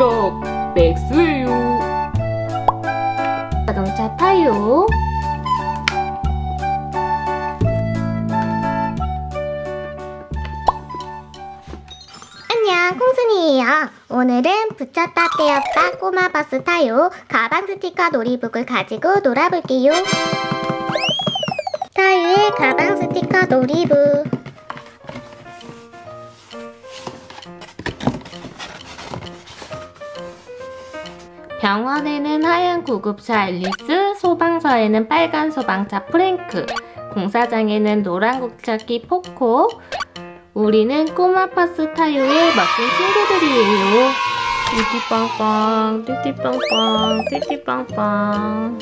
트럭 맥스웨요. 자동차 타요. 안녕 콩순이에요. 오늘은 붙였다 떼었다 꼬마 버스 타요. 가방 스티커 놀이북을 가지고 놀아볼게요. 타유의 가방 스티커 놀이북 병원에는 하얀 구급차 앨리스, 소방서에는 빨간 소방차 프랭크, 공사장에는 노란 국차기 포코, 우리는 꼬마 파스 타요의 멋진 친구들이에요. 띠띠빵빵, 띠띠빵빵, 띠띠빵빵.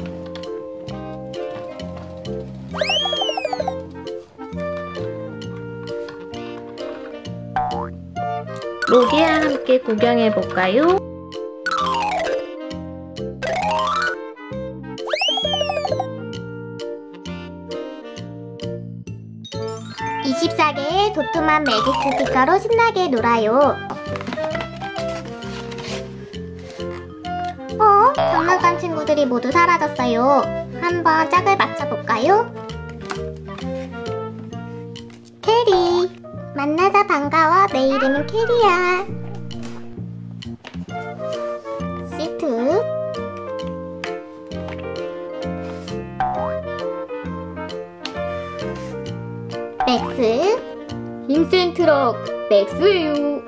로기와 함께 구경해볼까요? 24개의 도톰한 매직 스티커로 신나게 놀아요. 어? 장난감 친구들이 모두 사라졌어요. 한번 짝을 맞춰볼까요? 캐리 만나서 반가워 내 이름은 캐리야 시트 맥스 흰센 트럭 맥스예요.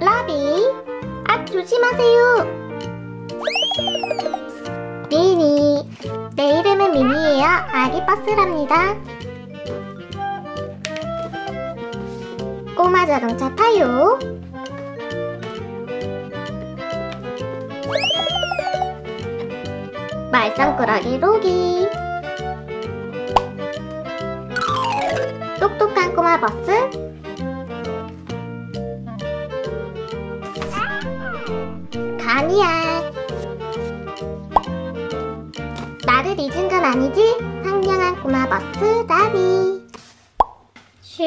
라비 아 조심하세요. 미니 내 이름은 미니예요. 아기 버스랍니다. 꼬마 자동차 타요. 말썽꾸러기 로기 똑똑한 꼬마 버스. 간이야. 나를 잊은 건 아니지? 상냥한 꼬마 버스 나비 슈.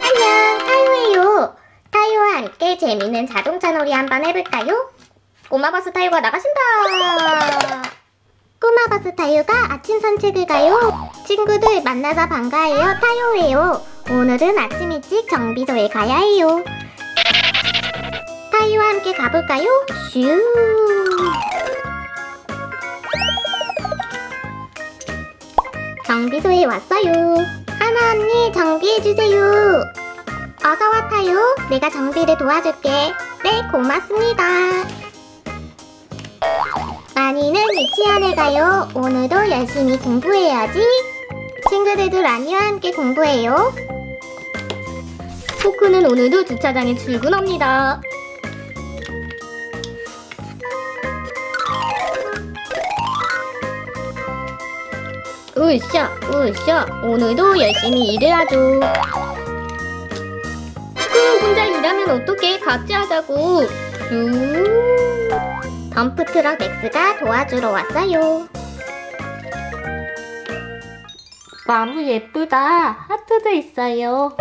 안녕. 타요예요. 타요와 함께 재미있는 자동차 놀이 한번 해볼까요? 꼬마 버스 타요가 나가신다 꼬마 버스 타요가 아침 산책을 가요. 친구들 만나서 반가워요. 타요예요. 오늘은 아침 일찍 정비소에 가야 해요. 타이와 함께 가볼까요? 슈. 정비소에 왔어요. 하나 언니 정비해주세요. 어서 와 타요. 내가 정비를 도와줄게. 네 고맙습니다 유치원에 가요 오늘도 열심히 공부해야지 친구들도 라니와 함께 공부해요 포크는 오늘도 주차장에 출근합니다. 으쌰, 으쌰. 오늘도 열심히 일을 하죠. 그 혼자 일하면 어떡해? 같이 하자고. 슈. 덤프트럭 맥스가 도와주러 왔어요 너무 예쁘다. 하트도 있어요.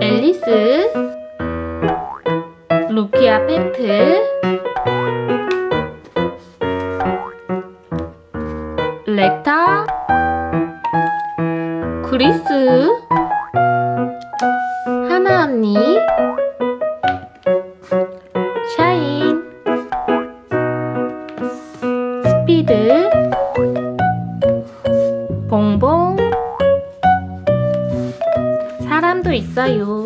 앨리스, 루키아 페트, 렉타, 크리스, 봉봉, 사람도 있어요.